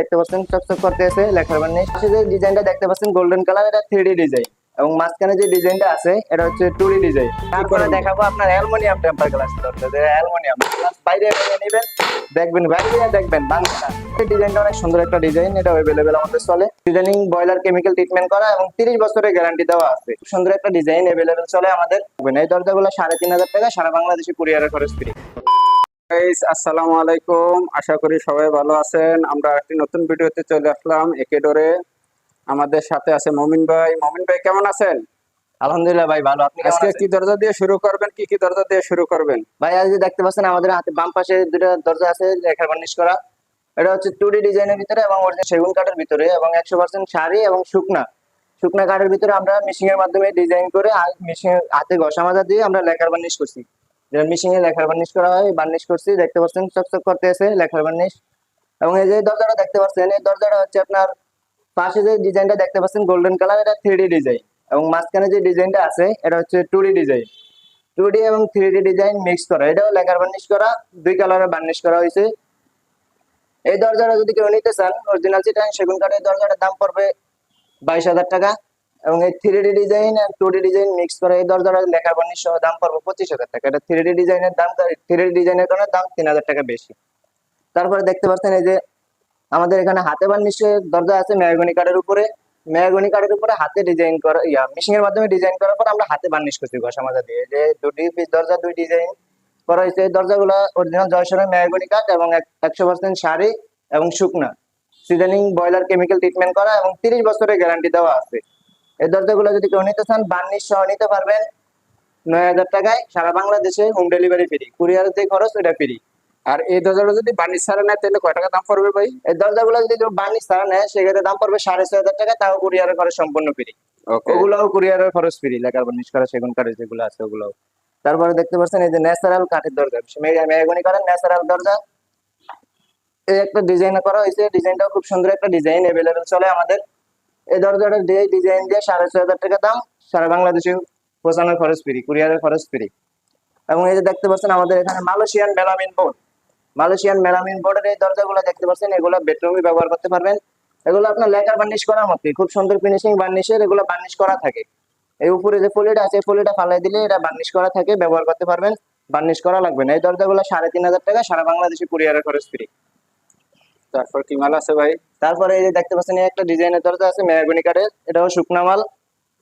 দেখতে পাচ্ছেন চকচক করতেছে লেখার মানে পাশে যে ডিজাইনটা দেখতে পাচ্ছেন গোল্ডেন কালার এটা থ্রি ডিজাইন এবং মাঝখানে যে ডিজাইনটা আছে এটা হচ্ছে টু ডি ডিজাইন তারপরে দেখাবো আপনার aluminium temper glass aluminium glass বাইরে ভেঙে নেবেন দেখবেন বাইরে দেখবেন বাংলা ডিজাইনটা অনেক সুন্দর একটা ডিজাইন এটা অ্যাভেলেবেল আমাদের চলে। ডিজাইনিং বয়লার কেমিক্যাল ট্রিটমেন্ট করা এবং তিরিশ বছরের গ্যারান্টি দেওয়া আছে। সুন্দর একটা ডিজাইন অ্যাভেলেবেল চলে আমাদের। এই দরজাগুলো সাড়ে তিন হাজার টাকা সারা বাংলাদেশে কুরিয়ারের খরচ ফ্রি আসসালামু আলাইকুম। আশা করি সবাই ভালো আছেন। আমরা একটি নতুন ভিডিওতে চলে আসলাম একেডোরে। আমাদের সাথে আছে মমিন ভাই। মমিন ভাই কেমন আছেন? আলহামদুলিল্লাহ ভাই ভালো। আপনি আজকে কি দরজা দিয়ে শুরু করবেন? কি কি দরজা দিয়ে শুরু করবেন? ভাই আজ দেখতে পাচ্ছেন আমাদের হাতে বাম পাশে দুটো দরজা আছে লেখার বার্নিশ করা। এটা হচ্ছে টু ডিজাইনের ভিতরে এবং অরিজিনাল সেগুন কাঠের ভিতরে এবং একশো পার্সেন্ট শাড়ি এবং শুকনা। শুকনা কাঠের ভিতরে আমরা মেশিং এর মাধ্যমে ডিজাইন করে মেশিং হাতে ঘষা মাজা দিয়ে আমরা লেখার বার্নিশ করছি। যেটা মেশিং এ লেখার বার্নিশ করা হয় বার্নিশ করছি, দেখতে পাচ্ছেন, চকচক করতে আছে, লেখার বার্নিশ এবং এই যে দরজাটা দেখতে পাচ্ছেন, এই দরজাটা হচ্ছে আপনার পাশে যে ডিজাইনটা দেখতে পাচ্ছেন গোল্ডেন কালার এটা থ্রি ডিজাইন এবং মাঝখানে যে ডিজাইনটা আছে, এটা হচ্ছে টু ডিজাইন টু এবং থ্রি ডিজাইন মিক্স করা। এটাও লেখার বার্নিশ করা, দুই কালারের বার্নিশ করা হয়েছে। এই দরজাটা যদি কেউ নিতে চান অরিজিনাল চিটাং সেগুন কাঠের দরজাটার দাম পড়বে বাইশ হাজার টাকা। এবং এই থ্রি ডি ডিজাইন আর টু ডি ডিজাইন মিক্স করা এই দরজাটার লেখার বার্নিশ সহ দাম পড়বে পঁচিশ হাজার টাকা। এটা থ্রি ডি ডিজাইনের দাম থ্রি ডি ডিজাইনের কারণে দাম তিন হাজার টাকা বেশি। তারপরে দেখতে পাচ্ছেন এই যে আমাদের এখানে হাতে বার্নিশের দরজা আছে মেহগনি কাঠের উপরে। মেহগনি কাঠের উপরে হাতে ডিজাইন করা, ইয়া মেশিং এর মাধ্যমে ডিজাইন করার পর আমরা হাতে বার্নিশ করছি ঘষা মাজা দিয়ে। যে দুটি পিস দরজা, দুই ডিজাইন করা হয়েছে। এই দরজাগুলো অরিজিনাল জয়সরের মেহগনি কাঠ এবং একশো পার্সেন্ট শাড়ি এবং শুকনা। সিজনিং বয়লার কেমিক্যাল ট্রিটমেন্ট করা এবং তিরিশ বছরের গ্যারান্টি দেওয়া আছে। এই দরজাগুলো যদি কেউ নিতে চান বার্নিশ সহ নিতে পারবেন। নয় হাজার টাকায় সারা বাংলাদেশে হোম ডেলিভারি ফ্রি কুরিয়ারের যে খরচ ওটা ফ্রি আর এই দরজাটা যদি বার্নিশ ছাড়া নেয় তাহলে কয় টাকা দাম পড়বে ভাই? এই দরজাগুলো যদি কেউ বার্নিশ ছাড়া নেয় সেক্ষেত্রে দাম পড়বে সাড়ে ছয় হাজার টাকা তাও কুরিয়ারের খরচ সম্পূর্ণ ফ্রি ওগুলোও কুরিয়ারের খরচ ফ্রি লেখার বার্নিশ করা সেগুন কাঠের যেগুলো আছে ওগুলোও। তারপরে দেখতে পাচ্ছেন এই যে ন্যাচারাল কাঠের দরজা মে- মেহগনি কাঠের ন্যাচারাল দরজা। এই একটা ডিজাইন করা হয়েছে ডিজাইনটাও খুব সুন্দর একটা ডিজাইন অ্যাভেলেবেল চলে আমাদের। এই দরজাটা দিয়ে ডিজাইন দিয়ে সাড়ে ছয় হাজার টাকা দাম, সারা বাংলাদেশে পৌঁছানোর খরচ ফ্রি কুরিয়ারের খরচ ফ্রি এবং এই যে দেখতে পাচ্ছেন আমাদের এখানে Malaysian melamine board Malaysian melamine বোর্ডের এই দরজাগুলো দেখতে পাচ্ছেন, এগুলো বেডরুমে ব্যবহার করতে পারবেন। এগুলো আপনার লেখার বার্নিশ করার মতোই, খুব সুন্দর ফিনিশিং বার্নিশের এগুলো বার্নিশ করা থাকে। এই উপরে যে ফলিটা আছে ফলিটা ফালাই দিলে এটা বার্নিশ করা থাকে, ব্যবহার করতে পারবেন। বার্নিশ করা লাগবে না। এই দরজাগুলো সাড়ে তিন হাজার টাকা, সারা বাংলাদেশে কুরিয়ারের খরচ ফ্রি তারপর কি মাল আছে ভাই? তারপরে এই যে দেখতে পাচ্ছেন এই একটা ডিজাইনের দরজা আছে মেহগনি কাঠের। এটাও শুকনা মাল।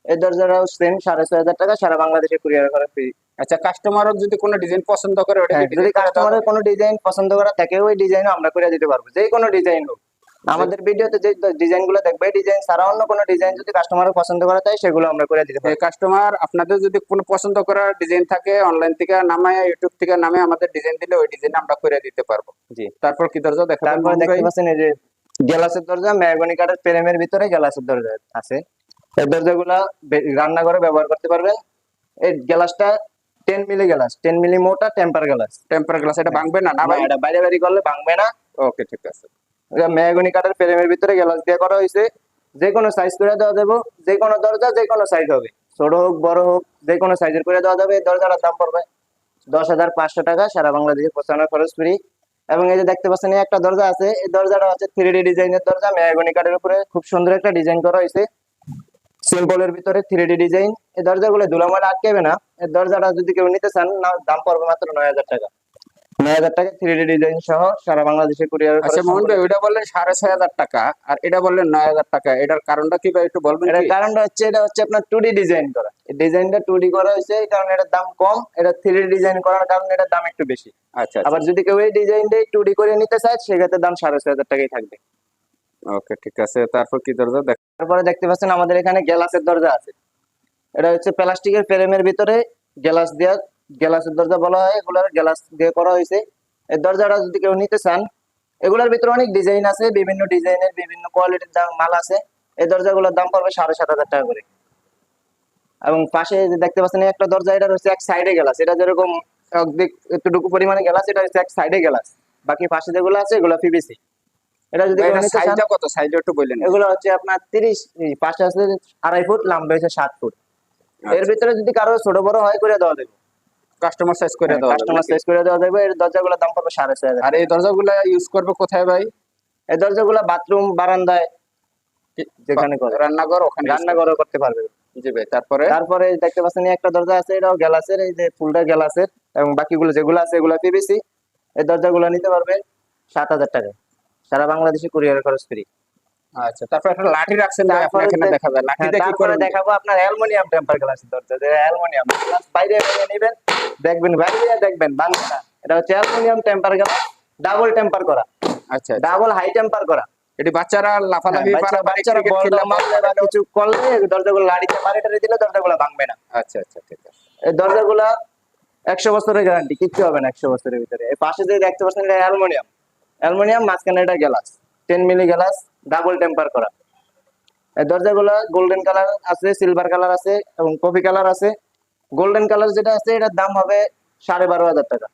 এই দরজাটাও সেম সাড়ে ছয় হাজার টাকা সারা বাংলাদেশে কুরিয়ার করে ফ্রি আচ্ছা কাস্টমারও যদি কোনো ডিজাইন পছন্দ করে ওটা হ্যাঁ, যদি কাস্টমারের কোনো ডিজাইন পছন্দ করা থাকে ওই ডিজাইন আমরা করে দিতে পারব। যে কোনো ডিজাইন হোক। আমাদের ভিডিওতে যে ডিজাইনগুলো দেখবে ডিজাইন ছাড়া অন্য কোনো ডিজাইন যদি কাস্টমারের পছন্দ করা চায় সেগুলো আমরা করে দিতে পারব কাস্টমার আপনাদের যদি কোনো পছন্দ করার ডিজাইন থাকে অনলাইন থেকে নামে ইউটিউব থেকে নামে আমাদের ডিজাইন দিলে ওই ডিজাইন আমরা করে দিতে পারব। জি। তারপর কি দরজা দেখাবেন তারপরে দেখতে পাচ্ছেন এই যে গ্যালাসের দরজা মেহগনি কাঠের ফ্রেমের ভিতরে গ্যালাসের দরজা আছে। এই দরজাগুলা রান্নাঘরে ব্যবহার করতে পারবেন। এই গ্যালাসটা টেন মিলি গ্যালাস টেন মিলি মোটা টেম্পার গ্যালাস। টেম্পার গ্লাস এটা ভাঙবে না না ভাই? এটা বাইরে বাইরে করলে ভাঙবে না। ওকে ঠিক আছে। মেহগনি কাঠের ফ্রেমের ভিতরে গ্লাস দিয়ে করা হয়েছে। যে কোনো সাইজ করে দেওয়া যাবে। যে কোনো দরজা যে কোনো সাইজ হবে। ছোট হোক, বড় হোক যে কোনো সাইজের করে দেওয়া যাবে। দরজাটার দাম পড়বে দশ হাজার পাঁচশো টাকা সারা বাংলাদেশে পৌঁছানোর খরচ ফ্রি এবং এই যে দেখতে পাচ্ছেন একটা দরজা আছে। এই দরজাটা হচ্ছে থ্রি ডি ডিজাইনের দরজা। মেহগনি কাঠের উপরে খুব সুন্দর একটা ডিজাইন করা হয়েছে। সিম্পলের ভিতরে থ্রি ডি ডিজাইন। এই দরজাগুলো ধুলামালা আটকেবে না। এই দরজাটা যদি কেউ নিতে চান, না, দাম পড়বে মাত্র নয় হাজার টাকা। নয় হাজার টাকা থ্রি ডি ডিজাইন সহ সারা বাংলাদেশে কুরিয়ার আচ্ছা মোহন ভাই ওইটা বললেন সাড়ে ছয় হাজার টাকা আর এটা বললেন নয় হাজার টাকা। এটার কারণটা কি ভাই একটু বলবেন এটার কারণটা হচ্ছে এটা হচ্ছে আপনার টু ডি ডিজাইন করা। ডিজাইনটা টু ডি করা হয়েছে এই কারণে এটার দাম কম এটা থ্রি ডি ডিজাইন করার কারণে এটার দাম একটু বেশি। আচ্ছা আবার যদি কেউ এই ডিজাইনটাই টু ডি করে নিতে চায় সেক্ষেত্রে দাম সাড়ে ছয় হাজার টাকাই থাকবে। ওকে ঠিক আছে তারপর কি দরজা? দেখ তারপরে দেখতে পাচ্ছেন আমাদের এখানে গ্লাসের দরজা আছে। এটা হচ্ছে প্লাস্টিকের ফ্রেমের ভিতরে গ্লাস দেওয়া গ্লাসের দরজা বলা হয় এগুলোর গ্লাস দিয়ে করা হয়েছে। এই দরজাটা যদি কেউ নিতে চান এগুলোর ভিতরে অনেক ডিজাইন আছে বিভিন্ন ডিজাইনের বিভিন্ন কোয়ালিটির দাম মাল আছে। এই দরজাগুলোর দাম পড়বে সাড়ে সাত হাজার টাকা করে। এবং পাশে যে দেখতে পাচ্ছেন একটা দরজা এটা হচ্ছে এক সাইডে গ্লাস। এটা যেরকম অর্ধেক একটুটুকু পরিমাণে গ্লাস এটা হচ্ছে এক সাইডে গ্লাস। বাকি পাশে যেগুলো আছে এগুলো পিভিসি। এটা যদি সাইজটা কত? সাইজটা একটু বললেন এগুলো হচ্ছে আপনার তিরিশ পাশে আছে আড়াই ফুট লম্বা হচ্ছে সাত ফুট। আচ্ছা। এর ভিতরে যদি কারও ছোট বড় হয় করে দেওয়া দেবে কাস্টমার সাইজ করে দেওয়া কাস্টমার সাইজ করে দেওয়া যাবে। এর দরজাগুলোর দাম পড়বে সাড়ে ছয় আর এই দরজাগুলো ইউজ করবে কোথায় ভাই? এই দরজাগুলো বাথরুম বারান্দায় যেখানে করে। রান্নাঘর ওখানে রান্নাঘরও করতে পারবে। জি ভাই তারপরে? তারপরে দেখতে পাচ্ছেন একটা দরজা আছে এটাও গ্যালাসের এই যে ফুলটা গ্যালাসের এবং বাকিগুলো যেগুলো আছে এগুলো পিভিসি এই দরজাগুলো নিতে পারবে সাত হাজার টাকা। সারা বাংলাদেশে কুরিয়ার খরচ ফ্রি আচ্ছা তারপরে একটা লাঠি রাখছেন আপনার এখানে দেখা যায়। হ্যাঁ, দিয়ে কি তারপরে দেখাবো আপনার অ্যালুমিনিয়াম টেম্পার গ্লাসের দরজা যে অ্যালুমিনিয়াম। গ্লাস বাইরে ভেঙে নেবেন দেখবেন বাইরে দেখবেন না এটা হচ্ছে aluminium temper glass double temper করা। আচ্ছা ডাবল হাই টেম্পার করা। এটি বাচ্চারা লাফালাফি হ্যাঁ, পারাপারি বাচ্চারা বল মারলে বা কিছু করলে দরজাগুলো লাড়িতে দিলে দরজাগুলো ভাঙবে না। আচ্ছা আচ্ছা ঠিক আছে। এই দরজাগুলা একশো বছরের গ্যারান্টি কিচ্ছু হবে না একশো বছরের ভিতরে। এই পাশে যে দেখতে পাচ্ছেন এটা অ্যালুমিনিয়াম। অ্যালুমিনিয়াম মাঝখানে এটা glass ten milli glass double temper করা। দরজাগুলা গোল্ডেন কালার আছে সিলভার কালার আছে এবং কফি কালার আছে। গোল্ডেন কালার যেটা আছে, এটার দাম হবে সাড়ে বারো হাজার টাকা।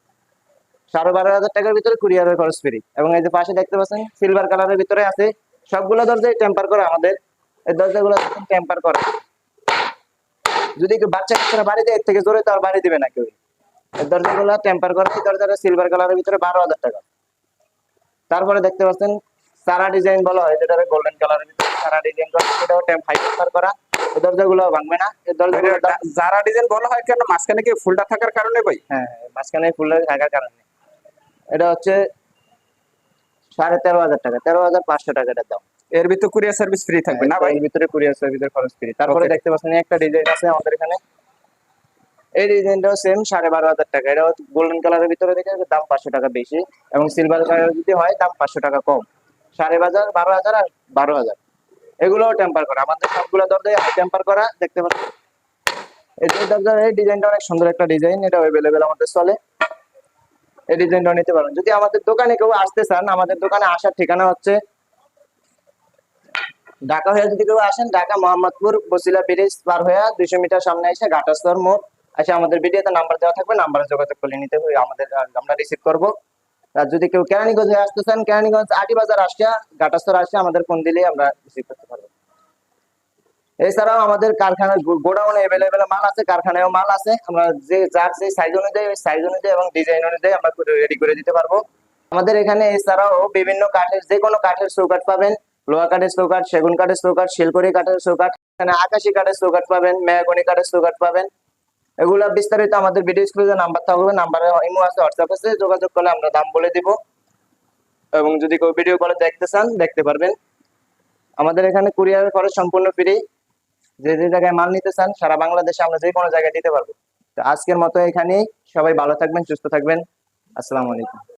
সাড়ে বারো হাজার টাকার ভিতরে কুরিয়ারের খরচ ফ্রি এবং এই যে পাশে দেখতে পাচ্ছেন সিলভার কালারের ভিতরে আছে। সবগুলো দরজায় টেম্পার করা আমাদের। এই দরজাগুলো টেম্পার করা, যদি বাচ্চা কাচ্চারা বাড়ি দেয়, এর থেকে জোরে তো আর বাড়ি দিবে না কেউ। এই দরজাগুলো টেম্পার করা দরজাটা সিলভার কালারের ভিতরে বারো হাজার টাকা। তারপরে দেখতে পাচ্ছেন সারা ডিজাইন বলা হয় গোল্ডেন কালারের ভিতরে সারা ডিজাইন করা সেটাও হাই টেম্পার করা এই দরজাগুলো ভাঙবে না এই দরজাগুলো এটা যারা ডিজাইন বলা হয় কেন? মাঝখানে কি ফুলটা থাকার কারণে ভাই? হ্যাঁ হ্যাঁ, মাঝখানে ফুলের থাকার কারণে। এটা হচ্ছে সাড়ে তেরো হাজার টাকা তেরো হাজার পাঁচশো টাকা এটার দাম। এর ভিতর কুরিয়ার সার্ভিস ফ্রি থাকবে না ভাই? এর ভিতরে কুরিয়ার সার্ভিসের খরচ ফ্রি তারপরে দেখতে পাচ্ছেন একটা ডিজাইন আছে আমাদের এখানে। এই ডিজাইনটাও সেম সাড়ে বারো হাজার টাকা। এটা গোল্ডেন কালারের ভিতরে দেখে দাম পাঁচশো টাকা বেশি এবং সিলভার কালার যদি হয় দাম পাঁচশো টাকা কম। সাড়ে বাজার, বারো হাজার আর বারো হাজার। এগুলোও টেম্পার করা। আমাদের সবগুলো দরজায় টেম্পার করা, দেখতে পাচ্ছেন এই দরজার, এই ডিজাইনটা অনেক সুন্দর একটা ডিজাইন এটা অ্যাভেলেবেল আমাদের চলে এই ডিজাইনটাও নিতে পারেন। যদি আমাদের দোকানে কেউ আসতে চান, আমাদের দোকানে আসার ঠিকানা হচ্ছে ঢাকা হয়ে যদি কেউ আসেন, ঢাকা মোহাম্মদপুর, বসিলা ব্রিজ পার হয়ে দুইশো মিটার সামনে এসে ঘাটাস্তর মোড়। এসে আমাদের ভিডিওতে নাম্বার দেওয়া থাকবে নাম্বারে যোগাযোগ করে নিতে হবে। আমাদের, আমরা রিসিভ করব। যদি কেউ কেরানীগঞ্জ আসতে চান, কেরানীগঞ্জ আটি বাজার আসছে ঘাটাস্তর আসে আমাদের ফোন দিলে আমরা রিসিভ করতে পারব। এছাড়াও আমাদের কারখানার গোডাউনে এভেলেবেল মাল আছে, কারখানায়ও মাল আছে। আমরা যে, যার যে সাইজ অনুযায়ী, ওই সাইজ অনুযায়ী এবং ডিজাইন অনুযায়ী আমরা রেডি করে দিতে পারব। আমাদের এখানে এছাড়াও বিভিন্ন কাঠের, যে কোনো কাঠের চৌকাঠ পাবেন। লোহা কাঠের চৌকাঠ, সেগুন কাঠের চৌকাঠ, শিলকড়ি কাঠের চৌকাঠ, এখানে আকাশি কাঠের চৌকাঠ পাবেন, মেয়াগনি কাঠের চৌকাঠ পাবেন। এগুলা বিস্তারিত আমাদের ভিডিও স্ক্রিনে নাম্বার থাকবে, নাম্বারে ইমো আছে হোয়াটসঅ্যাপ আছে, যোগাযোগ করলে আমরা দাম বলে দিব। এবং যদি কেউ ভিডিও কলে দেখতে চান, দেখতে পারবেন। আমাদের এখানে কুরিয়ার খরচ সম্পূর্ণ ফ্রি যে যে জায়গায় মাল নিতে চান, সারা বাংলাদেশে আমরা যে কোনো জায়গায় দিতে পারব। তো আজকের মতো এখানেই। সবাই ভালো থাকবেন, সুস্থ থাকবেন। আসসালামু আলাইকুম।